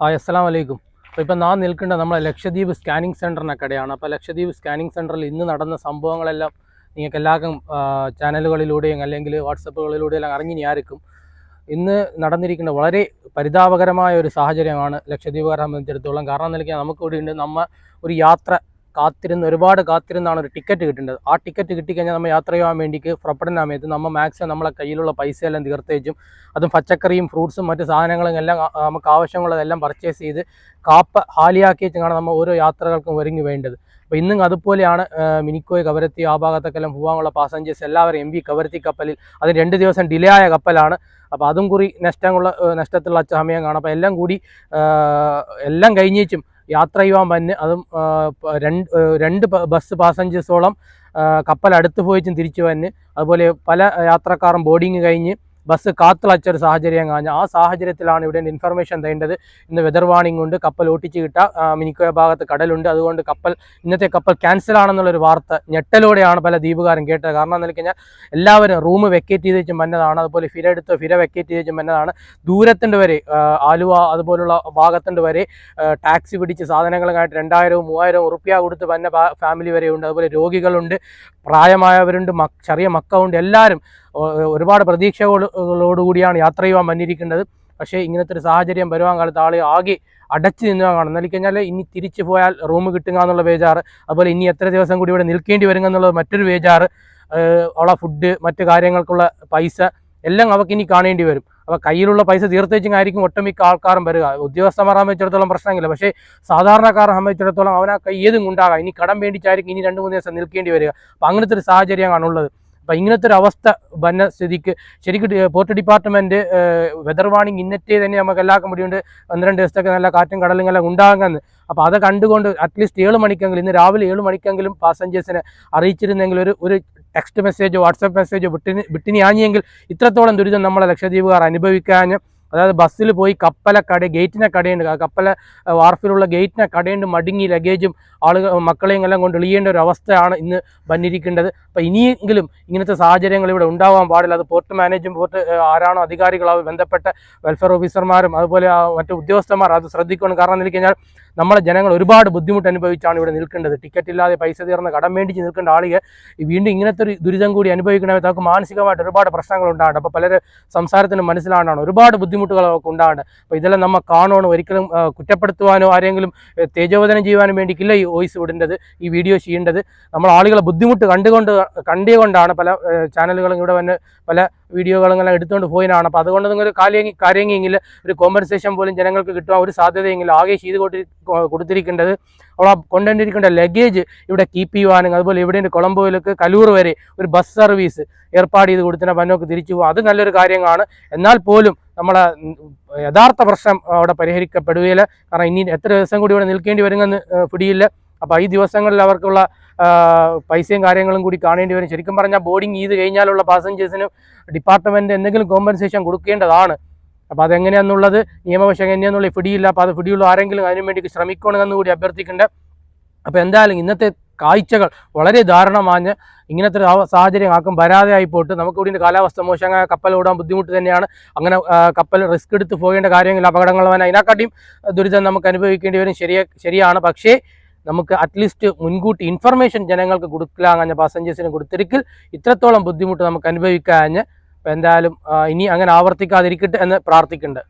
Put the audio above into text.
Hi അസ്സലാം വലൈക്കും അപ്പോൾ ഇപ്പം നാം നിൽക്കേണ്ട നമ്മളെ ലക്ഷദ്വീപ് സ്കാനിങ് സെന്ററിന്റെ കടയാണ്. അപ്പോൾ ലക്ഷദ്വീപ് സ്കാനിങ് സെന്ററിൽ ഇന്ന് നടന്ന സംഭവങ്ങളെല്ലാം നിങ്ങൾക്ക് എല്ലാവർക്കും ചാനലുകളിലൂടെയും അല്ലെങ്കിൽ വാട്സപ്പുകളിലൂടെയും എല്ലാം അറിഞ്ഞിരിക്കും ഇന്ന് നടന്നിരിക്കുന്ന വളരെ പരിതാപകരമായ ഒരു സാഹചര്യമാണ് ലക്ഷദ്വീപുകാരെ സംബന്ധിച്ചിടത്തോളം. കാരണം എന്ന് വെച്ചാൽ നമുക്ക് ഇവിടെ ഉണ്ട് നമ്മൾ ഒരു യാത്ര കാത്തിരുന്ന് ഒരുപാട് കാത്തിരുന്നാണ് ഒരു ടിക്കറ്റ് കിട്ടേണ്ടത്. ആ ടിക്കറ്റ് കിട്ടിക്കഴിഞ്ഞാൽ നമ്മൾ യാത്ര ചെയ്യാൻ വേണ്ടിക്ക് പുറപ്പെടുന്ന സമയത്ത് നമ്മൾ മാക്സിമം നമ്മളെ കയ്യിലുള്ള പൈസ എല്ലാം തീർത്തേച്ചും അതും പച്ചക്കറിയും ഫ്രൂട്ട്സും മറ്റു സാധനങ്ങളും എല്ലാം നമുക്ക് ആവശ്യമുള്ളതെല്ലാം പർച്ചേസ് ചെയ്ത് കാപ്പ ഹാലിയാക്കി വെച്ചാണ് നമ്മൾ ഓരോ യാത്രകൾക്കും ഒരുങ്ങി വേണ്ടത്. അപ്പോൾ ഇന്നും അതുപോലെയാണ് മിനിക്കോയ് കവരത്തി ആ ഭാഗത്തൊക്കെല്ലാം പോകാനുള്ള പാസഞ്ചേഴ്സ് എല്ലാവരും എം വി കവരത്തി കപ്പലിൽ. അത് രണ്ട് ദിവസം ഡിലേ ആയ കപ്പലാണ്. അപ്പോൾ അതും കൂടി നഷ്ടമുള്ള നഷ്ടത്തിലുള്ള സമയം കാണാം. അപ്പോൾ എല്ലാം കൂടി എല്ലാം കഴിഞ്ഞേച്ചും യാത്ര ചെയ്യുവാൻ പന്നെ അതും രണ്ട് രണ്ട് ബസ് പാസഞ്ചേഴ്സോളം കപ്പൽ അടുത്ത് പോയിച്ചും തിരിച്ചു വന്ന് അതുപോലെ പല യാത്രക്കാരും ബോർഡിങ് കഴിഞ്ഞ് ബസ് കാത്തിളച്ച ഒരു സാഹചര്യം കാഞ്ഞ ആ സാഹചര്യത്തിലാണ് ഇവിടെ ഇൻഫർമേഷൻ തേണ്ടത് ഇന്ന് വെതർ വാർണിംഗ് ഉണ്ട്. കപ്പൽ ഓട്ടിച്ച് കിട്ടുക മിനിക്കോയ ഭാഗത്ത് കടലുണ്ട്. അതുകൊണ്ട് കപ്പൽ ഇന്നത്തെ കപ്പൽ ക്യാൻസൽ ആണെന്നുള്ളൊരു വാർത്ത ഞെട്ടലോടെയാണ് പല ദ്വീപുകാരും കേട്ടത്. കാരണം എന്ന് വെച്ചാൽ എല്ലാവരും റൂം വെക്കേറ്റ് ചെയ്ത് വെച്ചും വന്നതാണ്. അതുപോലെ ഫിര എടുത്ത് ഫിര വെക്കേറ്റ് ചെയ്ത് വെച്ചും വന്നതാണ്. ദൂരത്തിന്റെ വരെ ആലുവ അതുപോലുള്ള ഭാഗത്തിന്റെ വരെ ടാക്സി പിടിച്ച് സാധനങ്ങളുമായിട്ട് രണ്ടായിരവും മൂവായിരവും ഉറുപ്പ്യ കൊടുത്ത് വന്ന ഫാമിലി വരെയുണ്ട് അതുപോലെ രോഗികളുണ്ട്. പ്രായമായവരുണ്ട്. ചെറിയ മക്കളുണ്ട്. എല്ലാവരും ഒരുപാട് പ്രതീക്ഷകളോടുകൂടിയാണ് യാത്ര ചെയ്യുവാൻ വന്നിരിക്കുന്നത്. പക്ഷേ ഇങ്ങനത്തെ ഒരു സാഹചര്യം വരുവാൻ കാലത്ത് ആൾ ആകെ അടച്ചു നിന്നുവാൻ കാണും എന്നാൽ കഴിഞ്ഞാൽ ഇനി തിരിച്ചു പോയാൽ റൂം കിട്ടുക എന്നുള്ള ബേജാറ്. അതുപോലെ ഇനി എത്ര ദിവസം കൂടി ഇവിടെ നിൽക്കേണ്ടി വരുക എന്നുള്ളത് മറ്റൊരു ബേജാറ്. ഉള്ള ഫുഡ് മറ്റു കാര്യങ്ങൾക്കുള്ള പൈസ എല്ലാം അവർക്ക് ഇനി കാണേണ്ടി വരും. അപ്പോൾ കയ്യിലുള്ള പൈസ തീർത്തേച്ചിങ്ങായിരിക്കും ഒട്ടുമിക്ക ആൾക്കാരും വരിക. ഉദ്യോഗസ്ഥന്മാരെ സംബന്ധിച്ചിടത്തോളം പ്രശ്നമില്ല. പക്ഷേ സാധാരണക്കാരെ സംബന്ധിച്ചിടത്തോളം അവനാ കൈ ഏതും ഉണ്ടാകാം. ഇനി കടം വേണ്ടിച്ചായിരിക്കും ഇനി രണ്ട് മൂന്ന് ദിവസം നിൽക്കേണ്ടി വരിക. അപ്പോൾ അങ്ങനത്തെ ഒരു സാഹചര്യമാണ് ഉള്ളത്. അപ്പം ഇങ്ങനത്തെ ഒരു അവസ്ഥ വന്ന സ്ഥിതിക്ക് ശരിക്കും പോർട്ട് ഡിപ്പാർട്ട്മെന്റ് വെതർ വാണിംഗ് ഇന്നറ്റേ തന്നെ നമുക്ക് എല്ലാവർക്കും മുടിയുണ്ട് പന്ത്രണ്ട് ദിവസത്തൊക്കെ നല്ല കാറ്റും കടലും എല്ലാം ഉണ്ടാകുന്നത് അപ്പോൾ അത് കണ്ടുകൊണ്ട് അറ്റ്ലീസ്റ്റ് ഏഴ് മണിക്കെങ്കിലും ഇന്ന് രാവിലെ ഏഴ് മണിക്കെങ്കിലും പാസഞ്ചേഴ്സിനെ അറിയിച്ചിരുന്നെങ്കിൽ ഒരു ഒരു ടെക്സ്റ്റ് മെസ്സേജോ വാട്സപ്പ് മെസ്സേജോ വിട്ടിന് വിട്ടിനി ആഞ്ഞെങ്കിൽ ഇത്രത്തോളം ദുരിതം നമ്മളെ ലക്ഷദ്വീപുകാർ അനുഭവിക്കാൻ അതായത് ബസ്സിൽ പോയി കപ്പല കട ഗേറ്റിനെ കടയുണ്ട്. കപ്പല വാർഫിലുള്ള ഗേറ്റിനെ കടയുണ്ട്. മടുങ്ങി ലഗേജും ആളുകൾ മക്കളെയും എല്ലാം കൊണ്ട് എളിയേണ്ട ഒരു അവസ്ഥയാണ് ഇന്ന് വന്നിരിക്കേണ്ടത് അപ്പോൾ ഇനിയെങ്കിലും ഇങ്ങനത്തെ സാഹചര്യങ്ങൾ ഇവിടെ ഉണ്ടാവാൻ പാടില്ല. അത് പോർട്ട് മാനേജും പോർട്ട് ആരാണോ അധികാരികളാവും ബന്ധപ്പെട്ട വെൽഫെയർ ഓഫീസർമാരും അതുപോലെ മറ്റു ഉദ്യോഗസ്ഥന്മാർ അത് ശ്രദ്ധിക്കണം. കാരണം എന്ന് കഴിഞ്ഞാൽ നമ്മളെ ജനങ്ങൾ ഒരുപാട് ബുദ്ധിമുട്ട് അനുഭവിച്ചാണ് ഇവിടെ നിൽക്കേണ്ടത്. ടിക്കറ്റ് ഇല്ലാതെ പൈസ തീർന്ന കടം മേടിച്ച് നിൽക്കേണ്ട ആളുകൾ വീണ്ടും ഇങ്ങനത്തെ ഒരു ദുരിതം കൂടി അനുഭവിക്കണമെങ്കിൽ അവർക്ക് മാനസികമായിട്ട് ഒരുപാട് പ്രശ്നങ്ങൾ ഉണ്ടാകേണ്ട അപ്പോൾ പലരെ സംസാരത്തിന് മനസ്സിലാണ്ടാണ് ഒരുപാട് ബുദ്ധിമുട്ടുകളൊക്കെ അവർക്ക് ഉണ്ടാകുന്നുണ്ട് അപ്പോൾ ഇതെല്ലാം നമ്മൾ കാണുവാനോ ഒരിക്കലും കുറ്റപ്പെടുത്തുവാനോ ആരെങ്കിലും തേജോവധനം ചെയ്യുവാനും വേണ്ടിയില്ല ഈ വോയിസ് വിടേണ്ടത് ഈ വീഡിയോ ചെയ്യേണ്ടത്. നമ്മൾ ആളുകളെ ബുദ്ധിമുട്ട് കണ്ടുകൊണ്ട് കണ്ടുകൊണ്ടാണ് പല ചാനലുകളും ഇവിടെ വന്ന് പല വീഡിയോകളും എല്ലാം എടുത്തുകൊണ്ട് പോയിനാണ് അപ്പോൾ അതുകൊണ്ട് നിങ്ങൾ കാലിയങ്ങി കാര്യമെങ്കിൽ ഒരു കോമ്പൻസേഷൻ പോലും ജനങ്ങൾക്ക് കിട്ടുവാൻ ഒരു സാധ്യതയെങ്കിൽ ആകെ ചെയ്ത് കൊണ്ടി കൊടുത്തിരിക്കേണ്ടത് അവിടെ കൊണ്ടുവന്നിരിക്കേണ്ട ലഗേജ് ഇവിടെ കീപ്പ് ചെയ്യുവാനും അതുപോലെ ഇവിടെ കൊളംബോയിലേക്ക് കലൂർ വരെ ഒരു ബസ് സർവീസ് ഏർപ്പാട് ചെയ്ത് കൊടുത്തിട്ട് പന്നോക്ക് തിരിച്ചു പോകും അത് നല്ലൊരു കാര്യമാണ്. എന്നാൽ പോലും നമ്മളെ യഥാർത്ഥ പ്രശ്നം അവിടെ പരിഹരിക്കപ്പെടുകയില്ല. കാരണം ഇനി എത്ര ദിവസം കൂടി ഇവിടെ നിൽക്കേണ്ടി വരുമെന്ന് പിടിയില്ല. അപ്പോൾ ഈ ദിവസങ്ങളിൽ അവർക്കുള്ള പൈസയും കാര്യങ്ങളും കൂടി കാണേണ്ടി വരും. ശരിക്കും പറഞ്ഞാൽ ബോർഡിങ് ചെയ്ത് കഴിഞ്ഞാലുള്ള പാസഞ്ചേഴ്സിനും ഡിപ്പാർട്ട്മെന്റ് എന്തെങ്കിലും കോമ്പൻസേഷൻ കൊടുക്കേണ്ടതാണ്. അപ്പോൾ അതെങ്ങനെയാണെന്നുള്ളത് നിയമവശം എങ്ങനെയാന്നുള്ള പിടിയില്ല. അപ്പോൾ അത് പിടിയുള്ള ആരെങ്കിലും അതിനു വേണ്ടി ശ്രമിക്കണമെന്ന് കൂടി അഭ്യർത്ഥിക്കേണ്ട അപ്പോൾ എന്തായാലും ഇന്നത്തെ കാഴ്ചകൾ വളരെ ദാരുണമാഞ്ഞ് ഇങ്ങനത്തെ ഒരു സാഹചര്യം ആക്കും വരാതെ പോട്ട് നമുക്ക് ഇവിടെ കാലാവസ്ഥ മോശമായ കപ്പൽ ഓടാൻ ബുദ്ധിമുട്ട് തന്നെയാണ്. അങ്ങനെ കപ്പൽ റിസ്ക് എടുത്ത് പോകേണ്ട കാര്യങ്ങൾ അപകടങ്ങൾ വന്നാൽ അതിനെക്കാട്ടിയും ദുരിതം നമുക്ക് അനുഭവിക്കേണ്ടി വരും. ശരിയ ശരിയാണ്. പക്ഷേ നമുക്ക് അറ്റ്ലീസ്റ്റ് മുൻകൂട്ടി ഇൻഫർമേഷൻ ജനങ്ങൾക്ക് കൊടുക്കലാങ്ങാഞ്ഞ പാസഞ്ചേഴ്സിന് കൊടുത്തിരിക്കൽ ഇത്രത്തോളം ബുദ്ധിമുട്ട് നമുക്ക് അനുഭവിക്കാഞ്ഞ് എന്തായാലും ഇനി അങ്ങനെ ആവർത്തിക്കാതിരിക്കട്ടെ എന്ന് പ്രാർത്ഥിക്കുന്നുണ്ട്